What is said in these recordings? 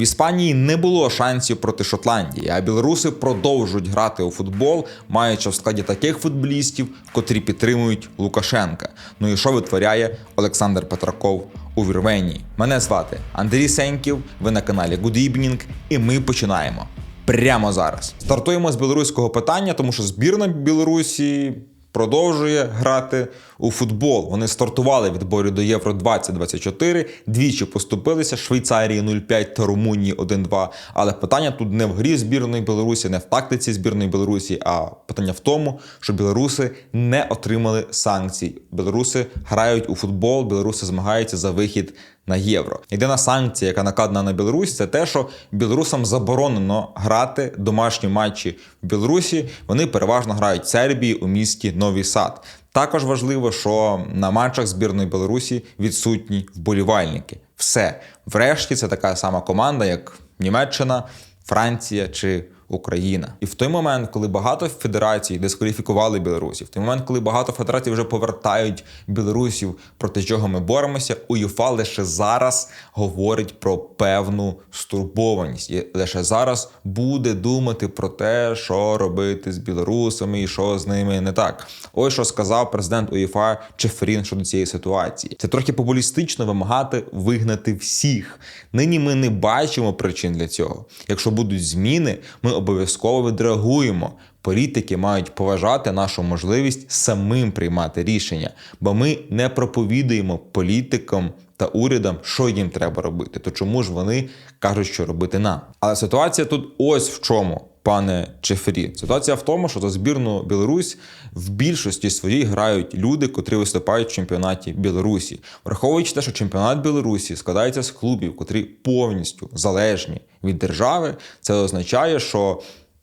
В Іспанії не було шансів проти Шотландії, а білоруси продовжують грати у футбол, маючи в складі таких футболістів, котрі підтримують Лукашенка. Ну і що витворяє Олександр Петраков у Вірменії? Мене звати Андрій Сеньків. Ви на каналі Good Evening, і ми починаємо прямо зараз. Стартуємо з білоруського питання, тому що збірна Білорусі продовжує грати у футбол. Вони стартували відборі до Євро 2024, двічі поступилися Швейцарії 0-5 та Румунії 1-2. Але питання тут не в грі збірної Білорусі, не в тактиці збірної Білорусі, а питання в тому, що білоруси не отримали санкцій. Білоруси грають у футбол, білоруси змагаються за вихід на євро. Єдина санкція, яка накладена на Білорусь, це те, що білорусам заборонено грати домашні матчі в Білорусі. Вони переважно грають в Сербії у місті Новий Сад. Також важливо, що на матчах збірної Білорусі відсутні вболівальники. Все, врешті, це така сама команда, як Німеччина, Франція чи Україна. І в той момент, коли багато федерацій дискваліфікували білорусів, в той момент, коли багато федерацій вже повертають білорусів, проти чого ми боремося, УЄФА лише зараз говорить про певну стурбованість, і лише зараз буде думати про те, що робити з білорусами і що з ними не так. Ось що сказав президент УЄФА Чефрін щодо цієї ситуації. Це трохи популістично вимагати вигнати всіх. Нині ми не бачимо причин для цього. Якщо будуть зміни, ми обов'язково відреагуємо. Політики мають поважати нашу можливість самим приймати рішення, бо ми не проповідуємо політикам та урядам, що їм треба робити. То чому ж вони кажуть, що робити нам? Але ситуація тут ось в чому. Пане Чефрі, ситуація в тому, що за збірну Білорусь в більшості своїй грають люди, котрі виступають в чемпіонаті Білорусі, враховуючи те, що чемпіонат Білорусі складається з клубів, котрі повністю залежні від держави. Це означає, що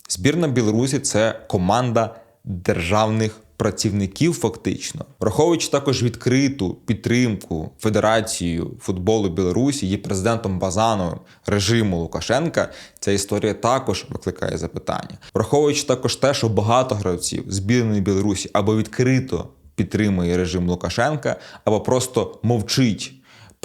збірна Білорусі це команда державних працівників, фактично, враховуючи також відкриту підтримку Федерацію футболу Білорусі, і президентом Базановим режиму Лукашенка, ця історія також викликає запитання, враховуючи також те, що багато гравців збірної Білорусі або відкрито підтримує режим Лукашенка, або просто мовчить.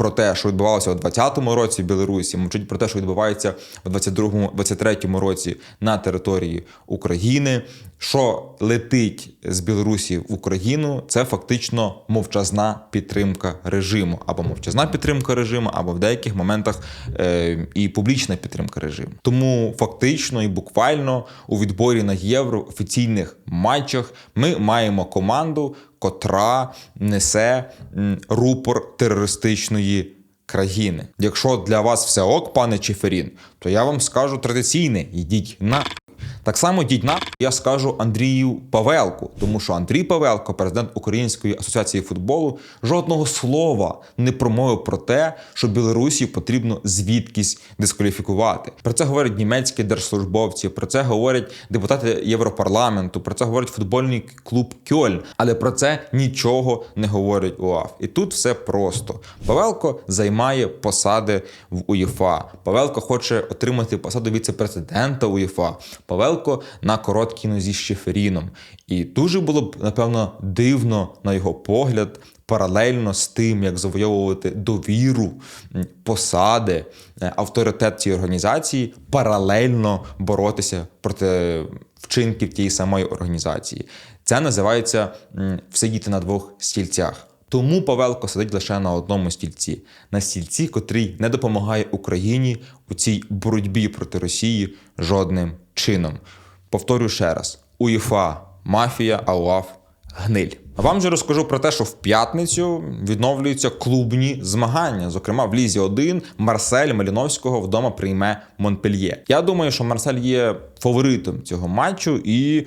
Про те, що відбувалося у 2020 році в Білорусі, мовчить про те, що відбувається у 2022-2023 році на території України. Що летить з Білорусі в Україну, це фактично мовчазна підтримка режиму, або мовчазна підтримка режиму, або в деяких моментах е, і публічна підтримка режиму. Тому фактично і буквально у відборі на євро офіційних матчах ми маємо команду, котра несе рупор терористичної країни. Якщо для вас все ок, пане Чеферін, то я вам скажу традиційне: йдіть на. Так само йдіть на я скажу Андрію Павелку, тому що Андрій Павелко, президент Української асоціації футболу, жодного слова не промовив про те, що Білорусі потрібно звідкись дискваліфікувати. Про це говорять німецькі держслужбовці, про це говорять депутати Європарламенту, про це говорить футбольний клуб Кьольн, але про це нічого не говорять УАФ. І тут все просто. Павелко займає посади в УЄФА. Павелко хоче отримати посаду віце-президента УЄФА. Павелко на короткій нозі з Шеферіном. І дуже було б, напевно, дивно, на його погляд, паралельно з тим, як завойовувати довіру, посади, е, авторитет цієї організації, паралельно боротися проти вчинків тієї самої організації. Це називається всидіти на двох стільцях. Тому Павелко сидить лише на одному стільці, на стільці, котрий не допомагає Україні у цій боротьбі проти Росії жодним чином. Повторюю ще раз: УЄФА мафія, а УАФ гниль. Вам же розкажу про те, що в п'ятницю відновлюються клубні змагання. Зокрема, в Лізі 1 Марсель Маліновського вдома прийме Монпельє. Я думаю, що Марсель є фаворитом цього матчу і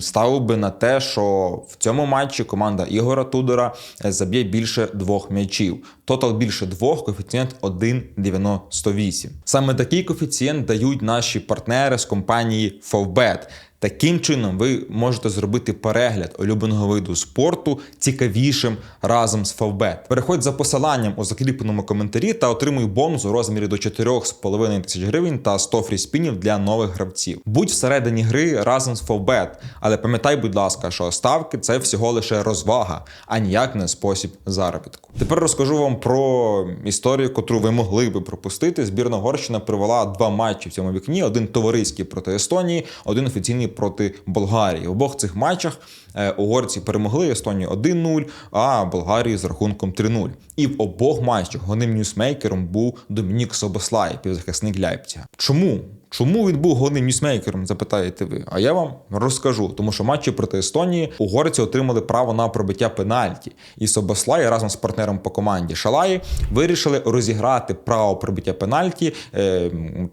ставив би на те, що в цьому матчі команда Ігора Тудора заб'є більше двох м'ячів. Тотал більше двох, коефіцієнт 1,98. Саме такий коефіцієнт дають наші партнери з компанії Favbet. Таким чином, ви можете зробити перегляд улюбленого виду спорту цікавішим разом з Фавбет. Переходь за посиланням у закріпленому коментарі та отримуй бонус у розмірі до 4,5 тисяч гривень та 100 фріспінів для нових гравців. Будь всередині гри разом з Фавбет, але пам'ятай, будь ласка, що ставки це всього лише розвага, а ніяк не спосіб заробітку. Тепер розкажу вам про історію, котру ви могли би пропустити. Збірна Горщина провела два матчі в цьому вікні: один товариський проти Естонії, один офіційний проти Болгарії. В обох цих матчах е, угорці перемогли Естонію 1-0, а Болгарії з рахунком 3-0. І в обох матчах головним ньюсмейкером був Домінік Собослай, півзахисник Ляйпця. Чому? Чому він був головним ньюсмейкером, запитаєте ви? А я вам розкажу. Тому що матчі проти Естонії угорці отримали право на пробиття пенальті. І Собослай разом з партнером по команді Шалаї вирішили розіграти право пробиття пенальті е,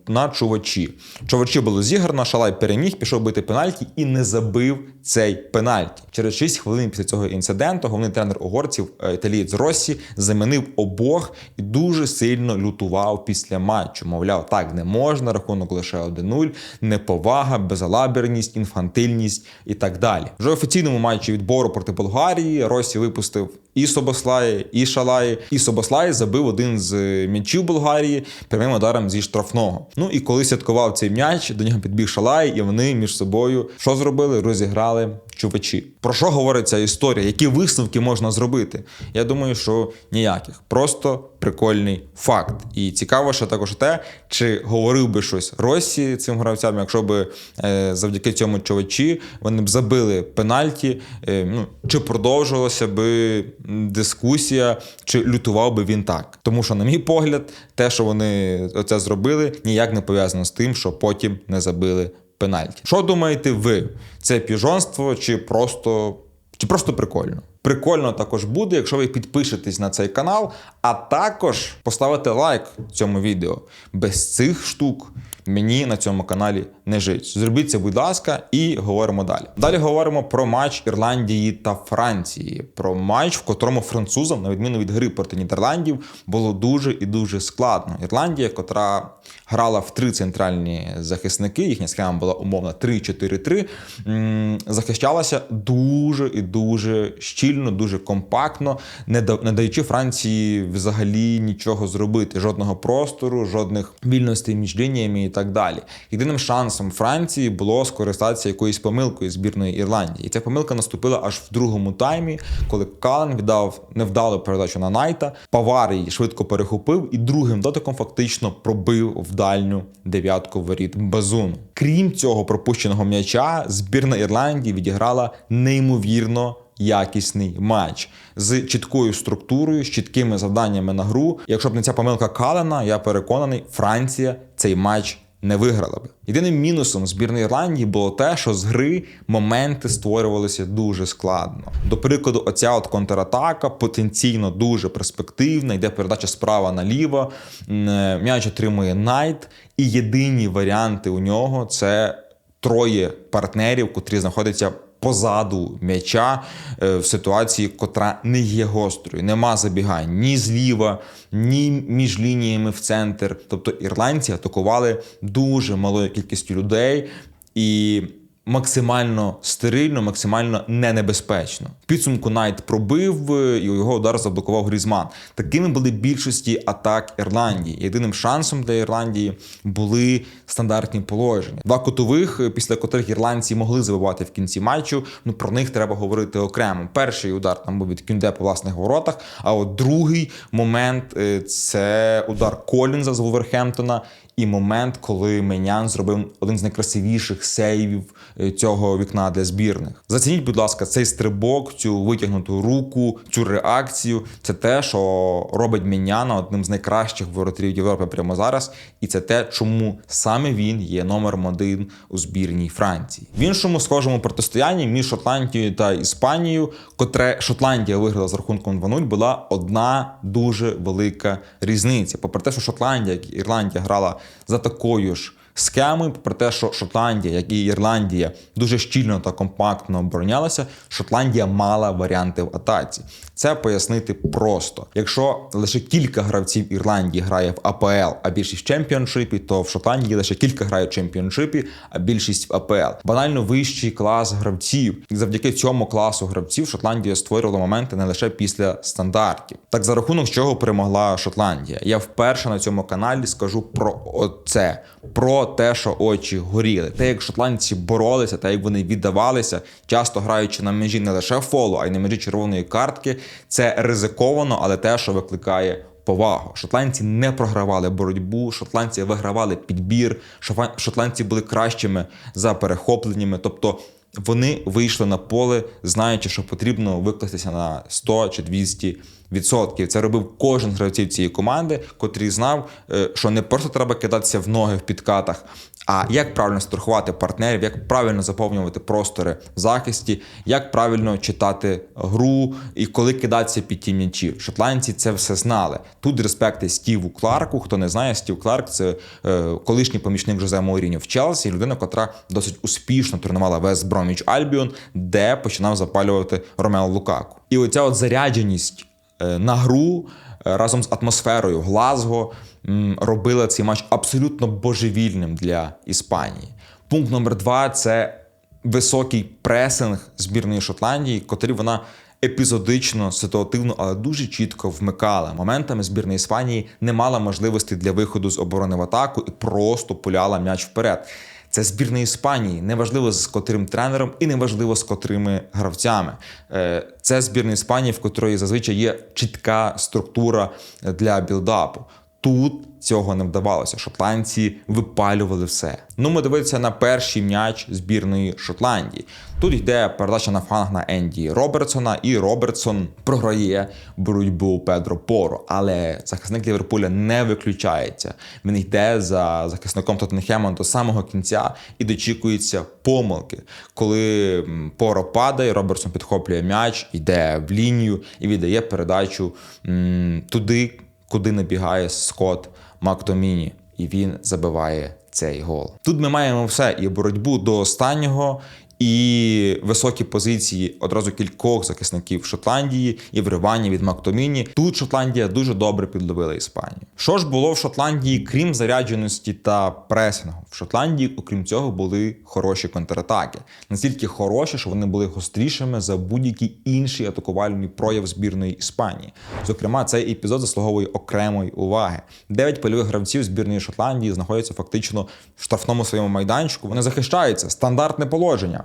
на чувачі. Чувачі було зіграно, Шалай переміг, пішов бити пенальті і не забив цей пенальті. Через 6 хвилин після цього інциденту головний тренер угорців е, італієць Росі замінив обох і дуже сильно лютував після матчу. Мовляв, так не можна, рахунок лише 1-0, неповага, безалаберність, інфантильність і так далі. Вже офіційному матчі відбору проти Болгарії Росі випустив і Собослаї, і Шалаї. І Собослаї забив один з м'ячів Болгарії прямим ударом зі штрафного. Ну і коли святкував цей м'яч, до нього підбіг Шалай, і вони між собою що зробили? Розіграли чувачі. Про що говорить ця історія? Які висновки можна зробити? Я думаю, що ніяких. Просто прикольний факт. І цікаво, ще також те, чи говорив би щось Росі цим гравцям, якщо б е, завдяки цьому чувачі вони б забили пенальті, е, ну чи продовжувалася би дискусія, чи лютував би він так. Тому що, на мій погляд, те, що вони це зробили, ніяк не пов'язано з тим, що потім не забили пенальті. Що думаєте ви? Це піжонство чи просто, чи просто прикольно? Прикольно також буде, якщо ви підпишетесь на цей канал, а також поставите лайк цьому відео. Без цих штук мені на цьому каналі не жить. Зробіть це, будь ласка, і говоримо далі. Далі говоримо про матч Ірландії та Франції. Про матч, в котрому французам, на відміну від гри проти Нідерландів, було дуже і дуже складно. Ірландія, котра грала в три центральні захисники, їхня схема була умовно 3-4-3, захищалася дуже і дуже щільно, дуже компактно, не да- не даючи Франції взагалі нічого зробити, жодного простору, жодних вільностей між лініями і так далі. Єдиним шансом Франції було скористатися якоюсь помилкою збірної Ірландії. І ця помилка наступила аж в другому таймі, коли Кален віддав невдалу передачу на Найта. Павар її швидко перехопив і другим дотиком фактично пробив в дальню дев'ятку воріт Базуну. Крім цього пропущеного м'яча, збірна Ірландії відіграла неймовірно. Якісний матч з чіткою структурою, з чіткими завданнями на гру. Якщо б не ця помилка Калена, я переконаний, Франція цей матч не виграла би. Єдиним мінусом збірної Ірландії було те, що з гри моменти створювалися дуже складно. До прикладу, оця от контратака потенційно дуже перспективна, йде передача справа наліво, е, м'яч отримує Найт, і єдині варіанти у нього це троє партнерів, котрі знаходяться. Позаду м'яча е, в ситуації, котра не є гострою, нема забігань ні зліва, ні між лініями в центр. Тобто ірландці атакували дуже малою кількістю людей і максимально стерильно, максимально ненебезпечно. Підсумку Найт пробив е, і його удар заблокував Грізман. Такими були більшості атак Ірландії. Єдиним шансом для Ірландії були стандартні положення. Два кутових, е, після котрих ірландці могли забивати в кінці матчу. Ну про них треба говорити окремо. Перший удар там був від Кюнде по власних воротах. А от другий момент е, це удар Колінза з Вулверхемптона. І момент, коли Менян зробив один з найкрасивіших сейвів е, цього вікна для збірних. Зацініть, будь ласка, цей стрибок, цю витягнуту руку, цю реакцію. Це те, що робить Меняна одним з найкращих воротарів Європи прямо зараз. І це те, чому саме він є номером один у збірній Франції. В іншому схожому протистоянні між Шотландією та Іспанією, котре Шотландія виграла з рахунком 2-0, була одна дуже велика різниця. Попри те, що Шотландія, як Ірландія грала за такою ж схемою, про те, що Шотландія, як і Ірландія, дуже щільно та компактно оборонялася, Шотландія мала варіанти в атаці. Це пояснити просто. Якщо лише кілька гравців Ірландії грає в АПЛ, а більшість в чемпіоншипі, то в Шотландії лише кілька грає в чемпіоншипі, а більшість в АПЛ. Банально вищий клас гравців. І завдяки цьому класу гравців Шотландія створювала моменти не лише після стандартів. Так за рахунок чого перемогла Шотландія. Я вперше на цьому каналі скажу про оце, про те, що очі горіли. Те, як шотландці боролися, те, як вони віддавалися, часто граючи на межі не лише фолу, а й на межі червоної картки. Це ризиковано, але те, що викликає. Повагу. Шотландці не програвали боротьбу, шотландці вигравали підбір, шотландці були кращими за перехопленнями. Тобто вони вийшли на поле, знаючи, що потрібно викластися на 100 чи 200 відсотків. Це робив кожен гравців цієї команди, котрий знав, е, що не просто треба кидатися в ноги в підкатах, а як правильно страхувати партнерів, як правильно заповнювати простори в захисті, як правильно читати гру і коли кидатися під ті м'ячі. Шотландці це все знали. Тут респекти Стіву Кларку. Хто не знає, Стів Кларк це е, колишній помічник Жозе Моуріньо в Челсі, людина, котра досить успішно тренувала Вест Броміч Альбіон, де починав запалювати Ромео Лукаку. І оця от зарядженість на гру е, разом з атмосферою Глазго робила цей матч абсолютно божевільним для Іспанії. Пункт номер два це високий пресинг збірної Шотландії, котрий вона епізодично, ситуативно, але дуже чітко вмикала. Моментами збірна Іспанії не мала можливості для виходу з оборони в атаку і просто пуляла м'яч вперед. Це збірна Іспанії, неважливо з котрим тренером і неважливо з котрими гравцями. Е, Це збірна Іспанії, в котрої зазвичай є чітка структура для білдапу. Тут цього не вдавалося. Шотландці випалювали все. Ну, ми дивитися на перший м'яч збірної Шотландії. Тут йде передача на фланг на Енді Робертсона, і Робертсон програє боротьбу Педро Поро. Але захисник Ліверпуля не виключається. Він йде за захисником Тоттенхема до самого кінця і дочікується помилки. Коли Поро падає, Робертсон підхоплює м'яч, йде в лінію і віддає передачу м, туди, куди набігає Скотт Мактоміні, і він забиває цей гол. Тут ми маємо все: і боротьбу до останнього, і високі позиції одразу кількох захисників Шотландії, і вривання від Мактоміні. Тут Шотландія дуже добре підловила Іспанію. Що ж було в Шотландії, крім зарядженості та пресингу? В Шотландії, окрім цього, були хороші контратаки. Настільки хороші, що вони були гострішими за будь-який інший атакувальний прояв збірної Іспанії. Зокрема, цей епізод заслуговує окремої уваги. Дев'ять польових гравців збірної Шотландії знаходяться фактично в штрафному своєму майданчику. Вони захищаються, стандартне положення.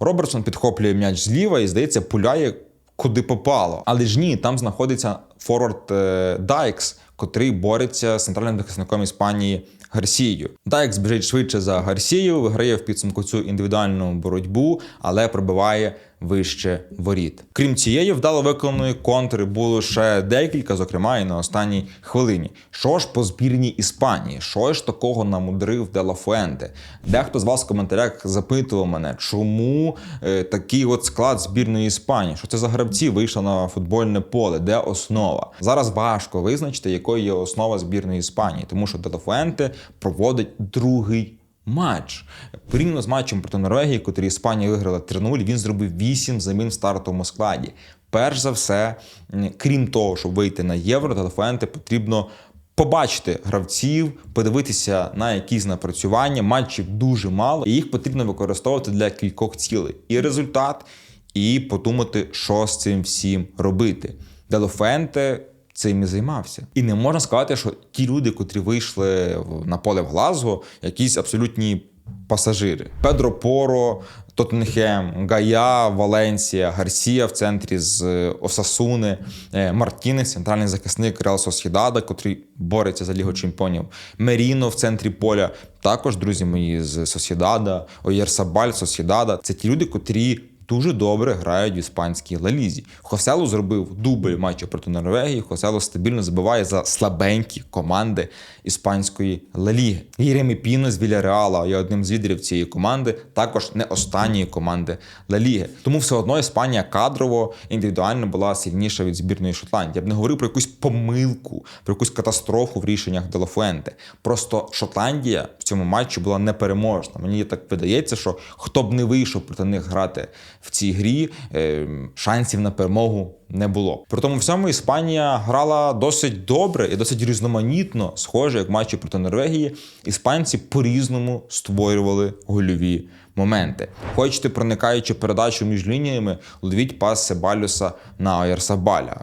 Робертсон підхоплює м'яч зліва і, здається, пуляє куди попало. Але ж ні, там знаходиться форвард е, Дайкс, котрий бореться з центральним захисником Іспанії Гарсією. Дайкс біжить швидше за Гарсію, виграє в підсумку цю індивідуальну боротьбу, але пробиває вище воріт. Крім цієї вдало виконаної контри було ще декілька, зокрема і на останній хвилині. Що ж по збірній Іспанії? Що ж такого намудрив Дела Фуенте? Дехто з вас в коментарях запитував мене, чому е, такий от склад збірної Іспанії? Що це за гравці вийшли на футбольне поле? Де основа? Зараз важко визначити, якою є основа збірної Іспанії, тому що Дела Фуенте проводить другий матч. Порівняно з матчем проти Норвегії, котрий Іспанія виграла 3-0, він зробив 8 замін в стартовому складі. Перш за все, крім того, щоб вийти на євро, Делафуенте потрібно побачити гравців, подивитися на якісь напрацювання. Матчів дуже мало, і їх потрібно використовувати для кількох цілей. І результат, і подумати, що з цим всім робити. Делофенте цим і займався. І не можна сказати, що ті люди, котрі вийшли на поле в Глазго, якісь абсолютні пасажири. Педро Поро, Тоттенхем, Гая, Валенсія, Гарсія в центрі з е, Осасуни, е, Мартінес, центральний захисник Реал Сосідада, котрий бореться за Лігу Чемпіонів, Меріно в центрі поля. Також друзі мої з Сосідада, Оєрсабаль, Сосідада. Це ті люди, котрі дуже добре грають в іспанській лалізі. Хосело зробив дубль в матчі проти Норвегії. Хосело стабільно забиває за слабенькі команди іспанської лаліги. Єремі Піно з Віляреала є одним з лідерів цієї команди, також не останньої команди Ла Ліги. Тому все одно Іспанія кадрово індивідуально була сильніша від збірної Шотландії. Я б не говорив про якусь помилку, про якусь катастрофу в рішеннях Делафуенте. Просто Шотландія цьому матчі була непереможна. Мені так видається, що хто б не вийшов проти них грати в цій грі, е, шансів на перемогу не було. При тому всьому Іспанія грала досить добре і досить різноманітно, схоже, як матчі проти Норвегії. Іспанці по-різному створювали гольові моменти. Хочете, проникаючи передачу між лініями, ловіть пас Себалюса на Оєрсабаля,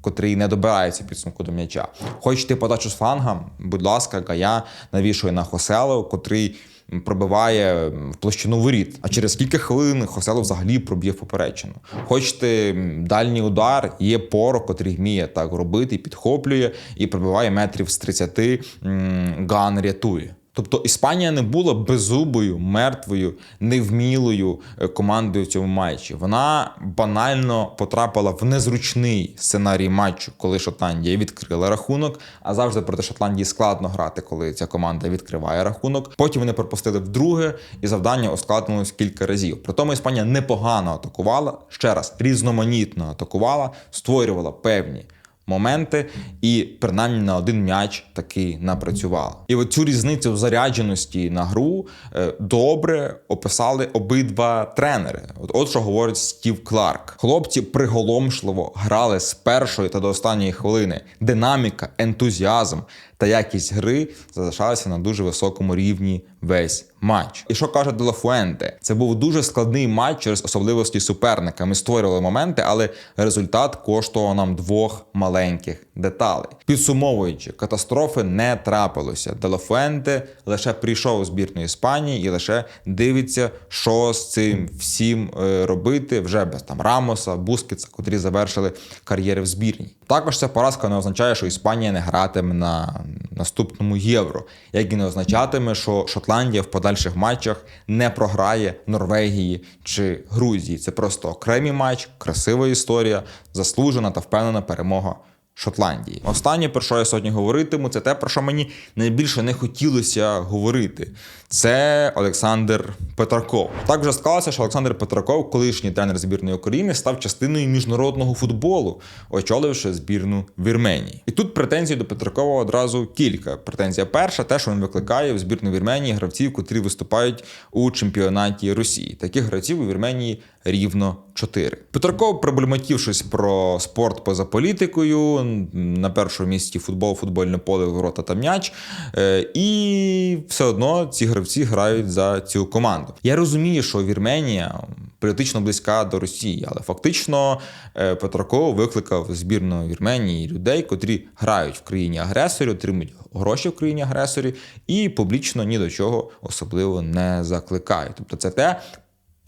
котрий не добирається підсумку до м'яча. Хочете подачу з фланга, будь ласка, Гая навішує на Хосело, котрий пробиває в площину воріт. А через кілька хвилин Хосело взагалі проб'є в поперечину. Хочете дальній удар, є поро, котрий вміє так робити, підхоплює і пробиває метрів з 30, м, Ган рятує. Тобто Іспанія не була беззубою, мертвою, невмілою е, командою в цьому матчі. Вона банально потрапила в незручний сценарій матчу, коли Шотландія відкрила рахунок. А завжди проти Шотландії складно грати, коли ця команда відкриває рахунок. Потім вони пропустили вдруге, і завдання ускладнилось кілька разів. При тому Іспанія непогано атакувала ще раз різноманітно атакувала, створювала певні моменти, і принаймні на один м'яч таки напрацювала. І от цю різницю в зарядженості на гру е, добре описали обидва тренери. От, от що говорить Стів Кларк. Хлопці приголомшливо грали з першої та до останньої хвилини. Динаміка, ентузіазм та якість гри залишалися на дуже високому рівні весь матч. І що каже Делафуенте? Це був дуже складний матч через особливості суперника. Ми створювали моменти, але результат коштував нам двох маленьких деталей. Підсумовуючи, катастрофи не трапилося. Делафуенте лише прийшов у збірну Іспанії і лише дивиться, що з цим всім е, робити вже без там Рамоса, Бускетса, котрі завершили кар'єри в збірній. Також ця поразка не означає, що Іспанія не гратиме на наступному євро, як і не означатиме, що Шотландія в подальших матчах не програє Норвегії чи Грузії. Це просто окремий матч, красива історія, заслужена та впевнена перемога. Шотландії. Останнє, про що я сьогодні говоритиму, це те, про що мені найбільше не хотілося говорити. Це Олександр Петраков. Так вже склалося, що Олександр Петраков, колишній тренер збірної України, став частиною міжнародного футболу, очоливши збірну Вірменії. І тут претензій до Петракова одразу кілька. Претензія перша, те, що він викликає в збірну Вірменії гравців, котрі виступають у чемпіонаті Росії. Таких гравців у Вірменії рівно чотири. Петраков, проблематівшись про спорт поза політикою, на першому місці футбол, футбольне поле, ворота та м'яч. Е, І все одно ці гравці грають за цю команду. Я розумію, що Вірменія політично близька до Росії, але фактично е, Петраков викликав збірну Вірменії людей, котрі грають в країні агресорі, отримують гроші в країні агресорі і публічно ні до чого особливо не закликають. Тобто, це те.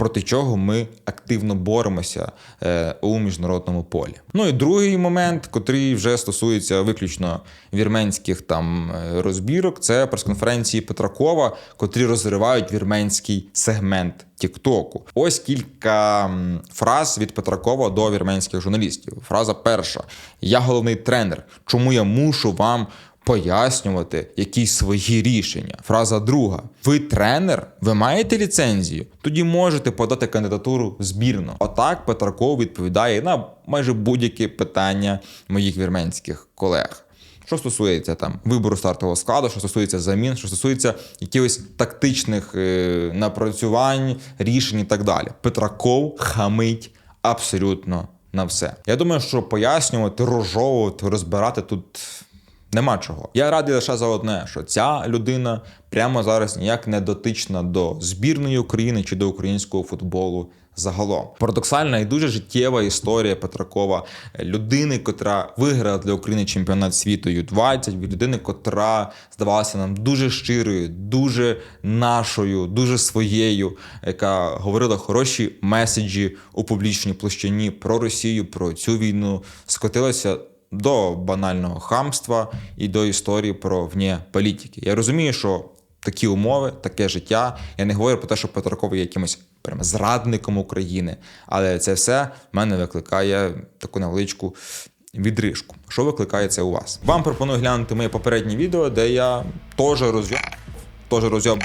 Проти чого ми активно боремося е, у міжнародному полі. Ну і другий момент, котрий вже стосується виключно вірменських там е, розбірок, це прес-конференції Петракова, котрі розривають вірменський сегмент Тіктоку. Ось кілька фраз від Петракова до вірменських журналістів. Фраза перша: Я головний тренер. Чому я мушу вам пояснювати якісь свої рішення. Фраза друга: ви тренер, ви маєте ліцензію? Тоді можете подати кандидатуру в збірну. Отак Петраков відповідає на майже будь-які питання моїх вірменських колег. Що стосується там вибору стартового складу, що стосується замін, що стосується якихось тактичних е, напрацювань, рішень і так далі. Петраков хамить абсолютно на все. Я думаю, що пояснювати, розжовувати, розбирати тут Нема чого. Я радий лише за одне, що ця людина прямо зараз ніяк не дотична до збірної України чи до українського футболу загалом. Парадоксальна і дуже життєва історія Петракова, людини, котра виграла для України чемпіонат світу Ю-20, від людини, котра здавалася нам дуже щирою, дуже нашою, дуже своєю, яка говорила хороші меседжі у публічній площині про Росію, про цю війну, скотилася до банального хамства і до історії про вні політики. Я розумію, що такі умови, таке життя. Я не говорю про те, що Петраков є якимось прямо зрадником України, але це все в мене викликає таку невеличку. Відрижку. Що викликає це у вас? Вам пропоную глянути моє попереднє відео, де я теж роз'яв теж роз'єб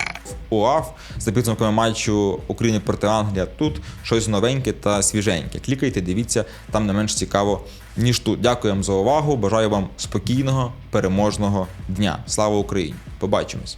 УАФ за підсумками матчу України проти Англія. Тут щось новеньке та свіженьке. Клікайте, дивіться, там не менш цікаво, ніж тут. Дякуємо за увагу. Бажаю вам спокійного, переможного дня. Слава Україні! Побачимось!